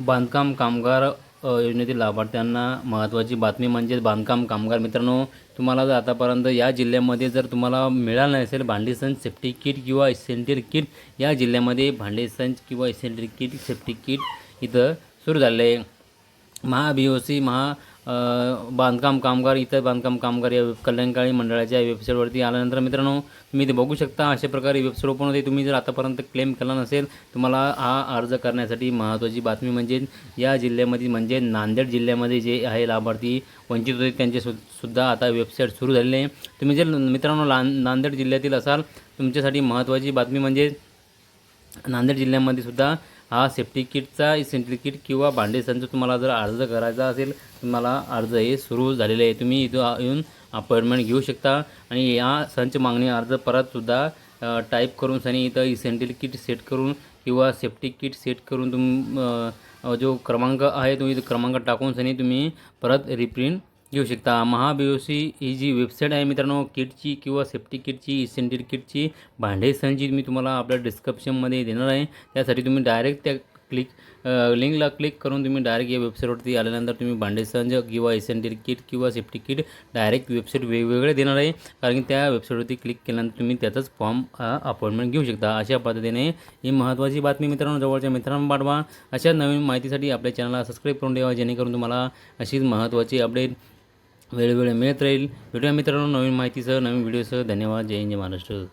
बांधकाम कामगार योजनेतील लाभार्थ्यांना महत्त्वाची बातमी म्हणजे बांधकाम कामगार. मित्रांनो तुम्हाला जर आतापर्यंत या जिल्ह्यामध्ये जर तुम्हाला मिळालं नसेल भांडेसन सेफ्टी किट किंवा इसेंट्रियल किट या जिल्ह्यामध्ये भांडी किंवा इसेंट्रियल किट सेफ्टी किट इथं सुरू झालं आहे. महा बी ओ सी महा बांधकाम कामगार इतर बांधकाम कामगार या कल्याणकारी मंडळाच्या वेबसाईटवरती आल्यानंतर मित्रांनो तुम्ही ते बघू शकता अशा प्रकारे वेबसाईट ओपन होते. तुम्ही जर आतापर्यंत क्लेम केला नसेल तुम्हाला हा अर्ज करण्यासाठी महत्त्वाची बातमी म्हणजे या जिल्ह्यामध्ये म्हणजे नांदेड जिल्ह्यामध्ये जे आहे लाभार्थी वंचित होते त्यांचे सु सुद्धा आता वेबसाईट सुरू झालेली आहे. तुम्ही जर मित्रांनो ला नांदेड जिल्ह्यातील असाल तुमच्यासाठी महत्त्वाची बातमी म्हणजे नांदेड जिल्ह्यामध्ये सुद्धा हा सेफ्टी किटचा इसेंट्री किट किंवा भांडे तुम्हाला जर अर्ज करायचा असेल तुम्हाला अर्ज हे सुरू झालेले आहे. तुम्ही इथं येऊन अपॉइंटमेंट घेऊ शकता आणि या संच मागणी अर्ज परतसुद्धा टाईप करून सनी इथं इसेंट्रियल किट सेट करून किंवा सेफ्टी किट सेट करून तुम जो क्रमांक आहे तुम्ही इथं क्रमांक टाकून सनी तुम्ही परत रिप्रिंट घेऊ शकता. महा बी ओ सी ही जी वेबसाईट आहे मित्रांनो किटची किंवा सेफ्टी किटची इसेंट्रियल किटची भांडे संची मी तुम्हाला आपल्या डिस्क्रिप्शनमध्ये देणार आहे. त्यासाठी तुम्ही डायरेक्ट त्या क्लिक लिंकला क्लिक करून तुम्ही डायरेक्ट या वेबसाईटवरती आल्यानंतर तुम्ही भांडेसंज किंवा इसेंट्रियल किट किंवा सेफ्टी किट डायरेक्ट वेबसाईट वेगवेगळे देणार आहे. कारण की त्या वेबसाईटवरती क्लिक केल्यानंतर तुम्ही त्याचाच फॉर्म अपॉइंटमेंट घेऊ शकता. अशा पद्धतीने ही महत्त्वाची बातमी मित्रांनो जवळच्या मित्रांनो पाठवा. अशा नवीन माहितीसाठी आपल्या चॅनलला सबस्क्राईब करून ठेवा जेणेकरून तुम्हाला अशीच महत्त्वाची अपडेट वेळोवेळी मिळत राहील. भेटूया मित्रांनो नवीन माहितीसह नवीन व्हिडिओसह धन्यवाद. जय हिंद जय महाराष्ट्र.